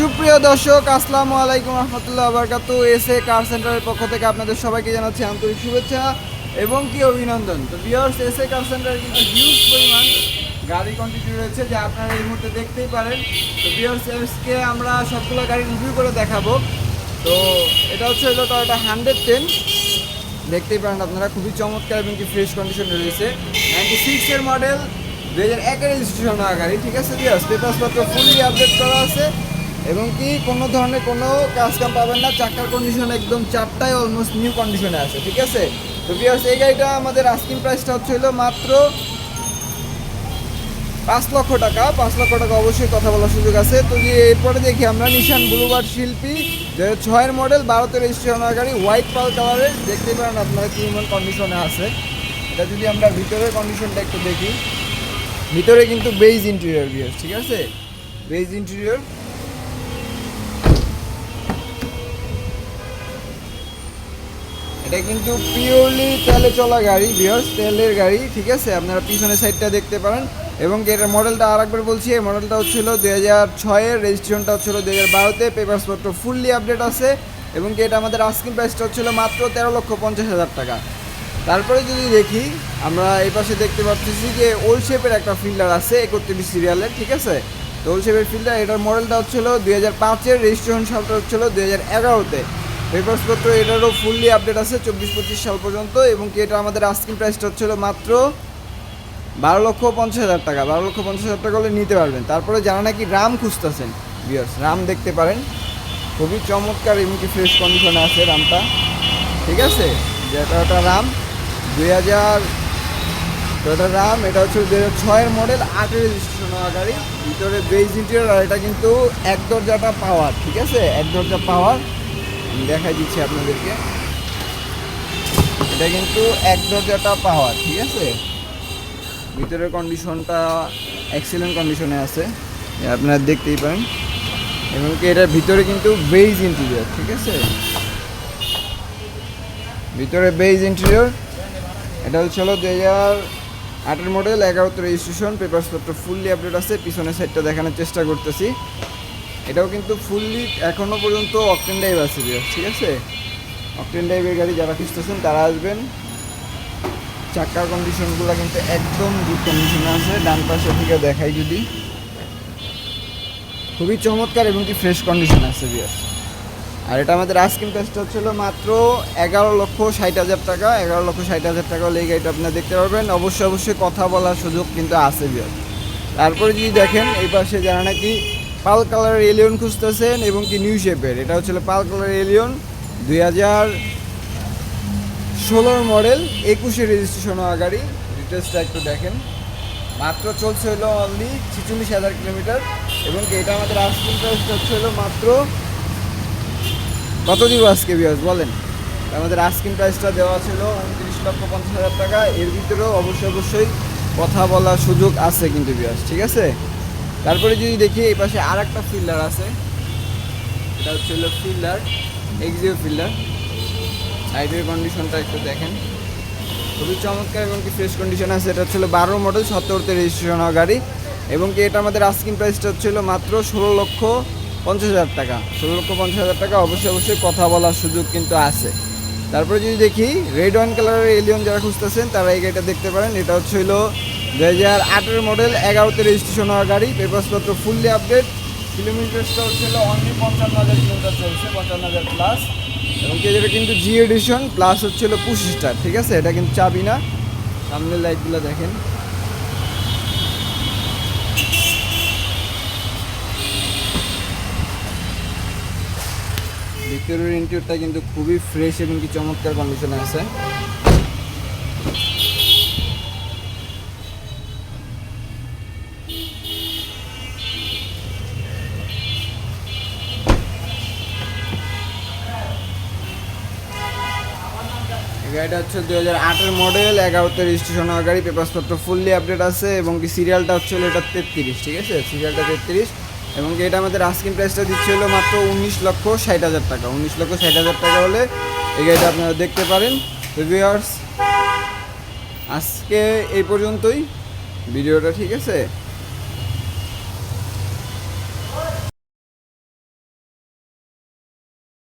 সুপ্রিয় দর্শক, আসসালামু আলাইকুম রহমতুল্লাহ আবরকাত এস এ কার সেন্টারের পক্ষ থেকে আপনাদের সবাইকে জানাচ্ছি আন্তরিক শুভেচ্ছা এবং কি অভিনন্দন। তো বিয়ার্স এস এ কার সেন্টারে কিন্তু হিউজ পরিমাণ গাড়ি কোয়ান্টিটি রয়েছে যা আপনারা এই মুহূর্তে দেখতেই পারেন। তো বিয়ার্স এসকে আমরা সবগুলো গাড়ি রিভিউ করে দেখাবো। তো এটা হচ্ছে হলো টয়োটা হান্ড্রেড টেন দেখতেই পারেন আপনারা, খুবই চমৎকার এবং কি ফ্রেশ কন্ডিশন রয়েছে। নাইনটি সিক্সের মডেল দু হাজার একের রেজিস্ট্রেশন হওয়া গাড়ি, ঠিক আছে বিয়ার্স পেপারসপত্র ফুললি আপডেট করা আছে। এবং কি কোনো ধরনের কোনো কাজ কাম পাবেন না, চাকার কন্ডিশন একদম চারটায় অলমোস্ট নিউ কন্ডিশনে আছে, ঠিক আছে? তো বিয়ার্স এই গাড়িটা আমাদের আস্কিং প্রাইসটা হচ্ছে হলো মাত্র পাঁচ লক্ষ টাকা, পাঁচ লক্ষ টাকা অবশ্যই কথা বলার সুযোগ আছে। তো যে এরপরে দেখি আমরা নিশান ব্লুবার্ড শিল্পী যে ছয়ের মডেল বারোতে রেজিস্ট্রেশন হওয়া গাড়ি হোয়াইট পাল কালারের দেখতে পারেন আপনারা কি এমন কন্ডিশনে আছে। এটা যদি আমরা ভিতরের কন্ডিশনটা একটু দেখি। ভিতরে কিন্তু বেজ ইন্টেরিয়র বিয়ার ঠিক আছে? বেজ ইন্টেরিয়র এটা কিন্তু পিওরলি তেলে চলা গাড়ি বিয়ার্স তেলের গাড়ি, ঠিক আছে? আপনারা পিছনের সাইডটা দেখতে পারেন। এবং কি এটার মডেলটা আরেকবার বলছি, এই মডেলটা হচ্ছিল দুই হাজার ছয়ের রেজিস্ট্রেশনটা হচ্ছিল দুই হাজার বারোতে পেপারসপত্র ফুললি আপডেট আছে। এবং এটা আমাদের আস্কিং প্রাইসটা হচ্ছিল মাত্র তেরো লক্ষ পঞ্চাশ হাজার টাকা। তারপরে যদি দেখি, আমরা এই পাশে দেখতে পাচ্ছি যে ওল্ড শেপের একটা ফিল্ডার আছে, একত্রিশ সিরিয়ালের ঠিক আছে? তো ওল্ড শেপের ফিল্ডার এটার মডেলটা হচ্ছিল দুই হাজার পাঁচের রেজিস্ট্রেশন সালটা হচ্ছিল দুই হাজার এগারোতে পেপারসপত্র এটারও ফুললি আপডেট আছে চব্বিশ পঁচিশ সাল পর্যন্ত এবং কি এটা আমাদের আস্কিং প্রাইসটা হচ্ছিল মাত্র বারো লক্ষ পঞ্চাশ হাজার টাকা। বারো লক্ষ পঞ্চাশ হাজার টাকা হলে নিতে পারবেন। তারপরে যারা নাকি রাম খুঁজতেছেন বিয়ার্স রাম দেখতে পারেন। খুবই চমৎকার এমনকি ফ্রেশ কন্ডিশনে আছে রামটা ঠিক আছে? যেটা ওটা রাম দুই হাজার টয়োটা রাম এটা হচ্ছে দুই হাজার ছয়ের মডেল আটের রেজিস্ট্রেশন হওয়া গাড়ি। ভিতরে বেজ ইন্টেরিয়র আর এটা কিন্তু এক দরজাটা পাওয়ার ঠিক আছে? এক দরজা পাওয়ার দেখাই দিচ্ছি আপনাদেরকে। এটা কিন্তু এক দরজাটা পাওয়ার, ঠিক আছে? ভিতরের কন্ডিশনটা এক্সিলেন্ট কন্ডিশনে আছে আপনারা দেখতেই পারেন। এবং কি এটার ভিতরে কিন্তু বেইজ ইন্টেরিয়র ঠিক আছে? ভিতরে বেজ ইন্টেরিয়র এটা হচ্ছে হলো দুই হাজার আটের মডেল এগারোতে রেজিস্ট্রেশন পেপারসপত্র ফুললি আপডেট আছে, পিছনের সাইডটা দেখানোর চেষ্টা করতেছি। এটাও কিন্তু ফুললি এখনও পর্যন্ত অকটেন ড্রাইভ আছে ঠিক আছে? অকটেন ড্রাইভের গাড়ি যারা খুঁজতেছেন, তারা আসবেন। চাকার কন্ডিশনগুলো কিন্তু একদম গুড কন্ডিশনে আছে। ডান পাশে থেকে দেখাই যদি। খুবই চমৎকার এবং কি ফ্রেশ কন্ডিশন আছে বিয়ার আর এটা আমাদের আস্কিং প্রাইসটা হচ্ছিল মাত্র এগারো লক্ষ ষাট হাজার টাকা। এগারো লক্ষ ষাট হাজার টাকা এই গাড়িটা আপনারা দেখতে পারবেন। অবশ্যই অবশ্যই কথা বলার সুযোগ কিন্তু আছে বিয়ার তারপরে যদি দেখেন, এই পাশে যারা নাকি পাল কালার এলিয়ন খুঁজতেছেন এবং কি নিউ শেপের। এটা হচ্ছিল পাল কালার এলিয়ন দুই হাজার ষোলোর মডেল, একুশে রেজিস্ট্রেশন হওয়া গাড়ি। ডিটেলসটা একটু দেখেন। মাত্র চলছে হলো অনলি ছিচল্লিশ হাজার কিলোমিটার এবং এটা আমাদের প্রাইসটা হচ্ছে হলো মাত্র কত দিব আজকে বিয়াস বলেন। আমাদের আস্কিং প্রাইসটা দেওয়া ছিল উনত্রিশ লক্ষ পঞ্চাশ হাজার টাকা। এর ভিতরেও অবশ্যই অবশ্যই কথা বলার সুযোগ আছে কিন্তু বিয়াস ঠিক আছে? তারপরে যদি দেখি এই পাশে আর একটা ফিল্ডার আছে, এটা হচ্ছে হলো ফিল্ডার এক্সিও ফিল্ডার সাইডের কন্ডিশনটা একটু দেখেন। খুবই চমৎকার এবং কি ফ্রেশ কন্ডিশন আছে। এটা হচ্ছিল বারো মডেল সত্তরতে রেজিস্ট্রেশন হওয়া গাড়ি। এবং কি এটা আমাদের আস্কিং প্রাইসটা হচ্ছিল মাত্র ষোলো লক্ষ পঞ্চাশ হাজার টাকা। ষোলো লক্ষ পঞ্চাশ হাজার টাকা অবশ্যই অবশ্যই কথা বলার সুযোগ কিন্তু আছে। তারপরে যদি দেখি রেড ওয়াইন কালারের এলিয়ন যারা খুঁজতেছেন, তারা এই গাড়িটা দেখতে পারেন। এটা হচ্ছে হলো দু হাজার আঠেরো মডেল এগারোতে রেজিস্ট্রেশন হওয়া গাড়ি পেপারসপত্র ফুললি আপডেট কিলোমিটারসটা হচ্ছে হলো অনলি পঞ্চান্ন হাজার কিলোমিটার চলছে, পঞ্চান্ন হাজার প্লাস এবং কি কিন্তু জি এডিশন প্লাস হচ্ছে হলো পুশ স্টার ঠিক আছে? এটা কিন্তু চাবি না। সামনের লাইটগুলো দেখেন। ভিতরের ইন্টিরিয়রটা কিন্তু খুবই ফ্রেশ এবং কি চমৎকার কন্ডিশনে আছে। গাড়িটা হচ্ছে দুই হাজার আটের মডেল এগারোতে রেজিস্ট্রেশন হওয়া গাড়ি পেপারসপত্র ফুললি আপডেট আছে, এবং কি সিরিয়ালটা হচ্ছে হলো এটা তেত্রিশ, ঠিক আছে? সিরিয়ালটা তেত্রিশ, এবং এটা আমাদের আস্কিং প্রাইসটা দিচ্ছে হলো মাত্র উনিশ লক্ষ ষাট হাজার টাকা। উনিশ লক্ষ ষাট হাজার টাকা হলে এই গাড়িটা আপনারা দেখতে পারেন। আজকে এই পর্যন্তই। ভিডিওটা ঠিক আছে?